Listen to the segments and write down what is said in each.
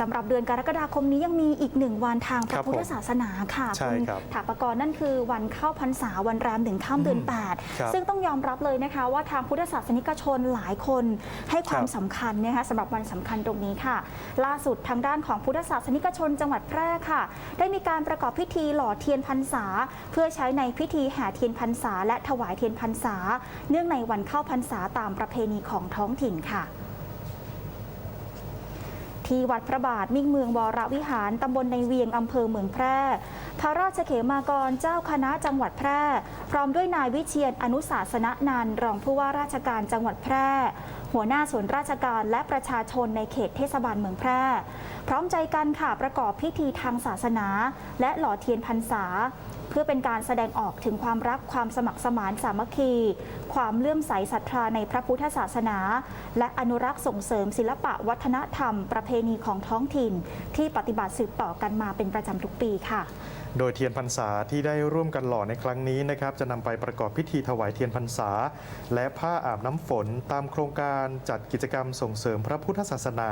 สำหรับเดือนกรกฎาคมนี้ยังมีอีกหนึ่งวันทางพครัระบพุทธผมศาสนาค่ะใช่ณครับถาปกรณ์นั่นคือวันเข้าพรรษาวันแรมถึงข้ามเดือนอืมครับ 8 ซึ่งต้องยอมรับเลยนะคะ ว่าทางพุทธศาสนิกชนหลายคนให้ความครับสำคัญนะคะสำหรับวันสำคัญตรงนี้ค่ะ ล่าสุดทางด้านของพุทธศาสนิกชนจังหวัดแพร่ค่ะ ได้มีการประกอบพิธีหล่อเทียนพรรษา เพื่อใช้ในพิธีแห่เทียนพรรษา และถวายเทียนพรรษา เนื่องในวันเข้าพรรษาตามประเพณีของท้องถิ่นค่ะ ที่วัดพระบาทมิ่งเมืองวรวิหารตำบลในเวียงอำเภอเมืองแพร่ พระราชเขมากรเจ้าคณะจังหวัดแพร่ พร้อมด้วยนายวิเชียนอนุสาสนนันรองผู้ว่าราชการจังหวัดแพร่ หัวหน้าส่วนราชการและประชาชนในเขตเทศบาลเมืองแพร่ พร้อมใจกันค่ะประกอบพิธีทางศาสนา และหล่อเทียนพรรษา เพื่อเป็นการแสดงออกถึงความรักความสมัครสมานสามัคคี ความเลื่อมใสศรัทธาในพระพุทธศาสนา และอนุรักษ์ส่งเสริมศิลปะวัฒนธรรม ประเพณีของท้องถิ่น ที่ปฏิบัติสืบต่อกันมาเป็นประจำทุกปีค่ะโดยเทียนพรรษาที่ได้ร่วมกันหล่อในครั้งนี้นะครับจะนำไปประกอบพิธีถวายเทียนพรรษา และผ้าอาบน้ำฝนตามโครงการจัดกิจกรรมส่งเสริมพระพุทธศาสนา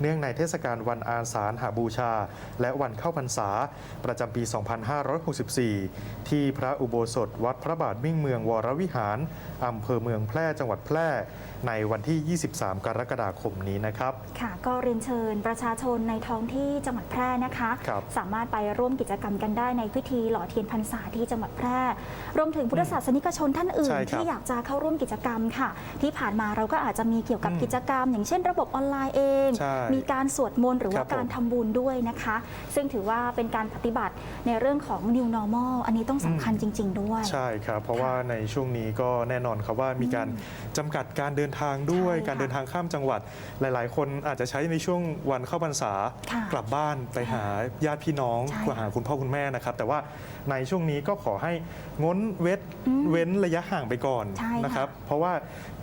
เนื่องในเทศกาลวันอาสาฬหาบูชา และวันเข้าพรรษา ประจำปี 2564ที่พระอุโบสถวัดพระบาทมิ่งเมืองวรวิหารอำเภอเมืองแพร่จังหวัดแพร่ในวันที่ 23 กรกฎาคมนี้นะครับ ค่ะ ก็เรียนเชิญประชาชนในท้องที่จังหวัดแพร่นะคะ ครับสามารถไปร่วมกิจกรรมกันได้ในพิธีหล่อเทียนพรรษาที่จังหวัดแพร่ รวมถึงพุทธศาสนิกชนท่านอื่น ใช่ครับที่อยากจะเข้าร่วมกิจกรรมค่ะ ที่ผ่านมาเราก็อาจจะมีเกี่ยวกับอืมกิจกรรม อย่างเช่น ระบบออนไลน์เอง ใช่มีการสวดมนต์หรือครัว่าบผม การทำบุญด้วยนะคะ ซึ่งถือว่าเป็นการปฏิบัติในเรื่องของ new normal อันนี้ต้องสำคัญจริง ๆ ด้วย ใช่ครับ เพราะว่าในช่วงนี้ก็แน่นอนครับว่ามีการจำกัดการเดินทางด้วยใช่ค่ะการเดินทางข้ามจังหวัด หลาย ๆ คนอาจจะใช้ในช่วงวันเข้าพรรษาค่ะกลับบ้านไปหาญาติพี่น้องใช่ไปหาคุณพ่อคุณแม่นะครับ แต่ว่าในช่วงนี้ก็ขอให้ง้นเวทอืมเว้นระยะห่างไปก่อนใช่ค่ะนะครับ เพราะว่า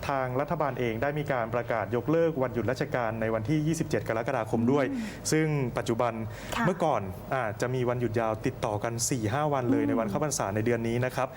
ทางรัฐบาลเองได้มีการประกาศยกเลิกวันหยุดราชการในวันที่ 27 กรกฎาคมด้วย ซึ่งปัจจุบันค่ะเมื่อก่อนอาจะมีวันหยุดยาวติดต่อกัน 4-5 วันเลยในวันเข้าพรรษาในเดือนนี้นะครับ